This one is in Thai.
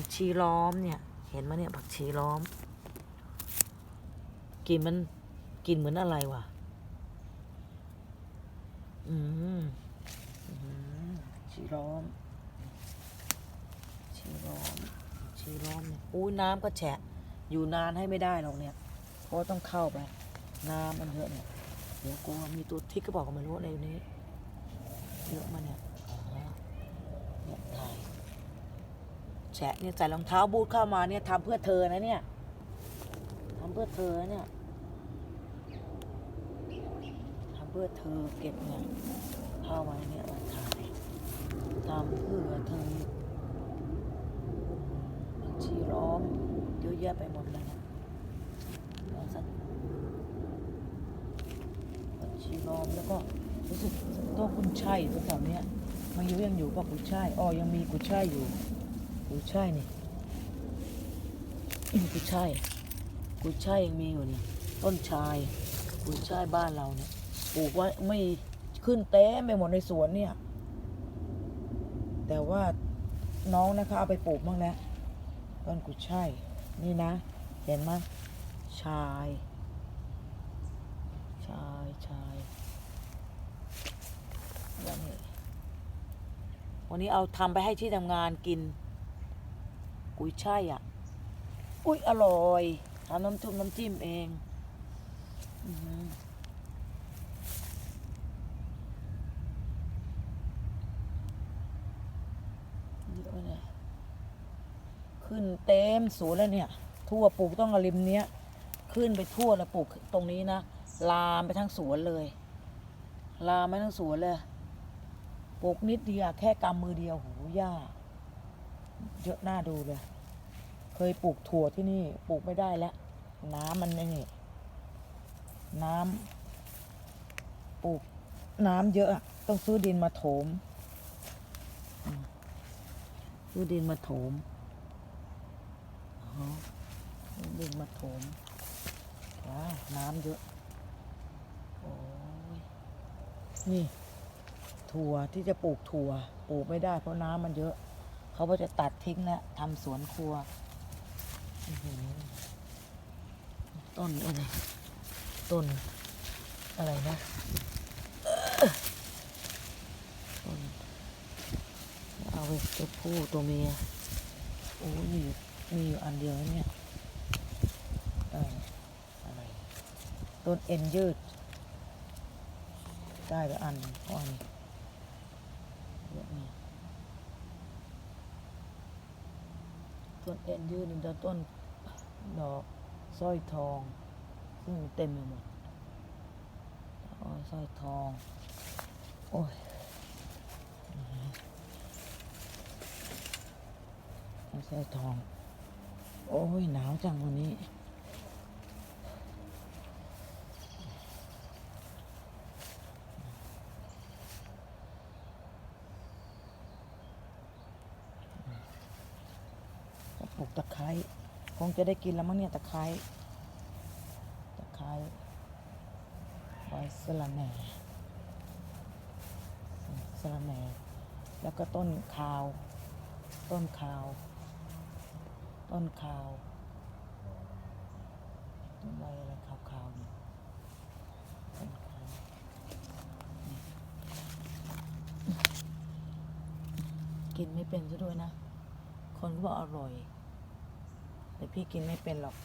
ผักชีล้อมเนี่ย เห็นไหมเนี่ยผักชีล้อมกลินมันกลินเหมือนอะไรวะอืมอืมชีล้อม ชีล้อม ชีล้อมเนี่ยอุ้ยน้ำก็แฉะ อยู่นานให้ไม่ได้หรอกเนี่ยเพราะต้องเข้าไป น้ำมันเยอะเนี่ยเดี๋ยวกลัวมีตัวทิกก็บอกก็ไม่รู้ในนี้ เยอะมาเนี่ยอ๋อเนี่ยถ่าย ฉะเนี่ยใส่รองเท้าบูทเข้ามาเนี่ยทำเพื่อเธอนะเนี่ยทำเพื่อเธอเนี่ยทำเพื่อเธอเก็บเนี่ยเข้ามาเนี่ยมาถ่ายทำเพื่อเธอบัญชีร้อมเยอะแยะไปหมดเลยนะล้วสักบัญชีร้อมแล้วก็รู้สึกตัวกุนช่ายตัวแถวเนี้ยมันอยู่ยังอยู่ป่ะกุช่ายอ๋อยังมีกุช่ายอยู่ กุนช่นี่กุนช่กุนช่ยังมีอยู่เนี่ยต้นชายกุนช่บ้านเราเนี่ยปลูกไว้ไม่ขึ้นเต็มไปหมดในสวนเนี่ย แต่ว่าน้องนะคะเอาไปปลูกบ้างแล้วต้นกุยช่ายนี่นะ เห็นไหมชาย ชายชายวันนี้วันนี้เอาทำไปให้ที่ทำงานกิน กุยช่ายอะ อุ้ยอร่อยทำน้ำจุ่มน้ำจิ้มเองเยอะเลยขึ้นเต็มสวนแล้วเนี่ย ทั่วปลูกต้องอริมเนี้ย ขึ้นไปทั่วแล้วปลูกตรงนี้นะ ลามไปทั้งสวนเลย ลามไปทั้งสวนเลย ปลูกนิดเดียวแค่กำมือเดียวโหหญ้า เยอะหน้าดูเลย เคยปลูกถั่วที่นี่ปลูกไม่ได้แล้ว น้ำมันไอ้นี่ น้ำปลูกน้ำเยอะ ต้องซื้อดินมาโถมซื้อดินมาโถมอดินมาโถมว้าน้ำเยอะ โอ้ย นี่ ถั่วที่จะปลูกถั่ว ปลูกไม่ได้เพราะน้ำมันเยอะ เขาก็จะตัดทิ้งแล้วทำสวนครัวต้นอะไรต้นอะไรนะต้นเอาไว้ตัวผู้ตัวเมียโอ้ยมีอยู่มีอยู่อันเดียวเนี่ยอออะไรต้นเอ็นยืด ได้ไปอันหนึ่งก้อนเยอะนี่ ต้นเอ็นยืนนี่แล้วต้นดอกสร้อยทอง ซึ่งเต็มไปหมดโอ้ยสร้อยทอง โอ้ยสร้อยทอง โอ้ยหนาวจังวันนี้ ลูกตะไคร้ คงจะได้กินแล้วมั้งเนี่ยตะไคร้ ตะไคร้ใบสะระแหน่สะระแหน่ แล้วก็ต้นคาว ต้นคาว ต้นคาว ต้นใบอะไรขาวๆเนี่ต้นคาวนี่กินไม่เป็นซะด้วยนะ คนก็บอกอร่อย แต่พี่กินไม่เป็นหรอก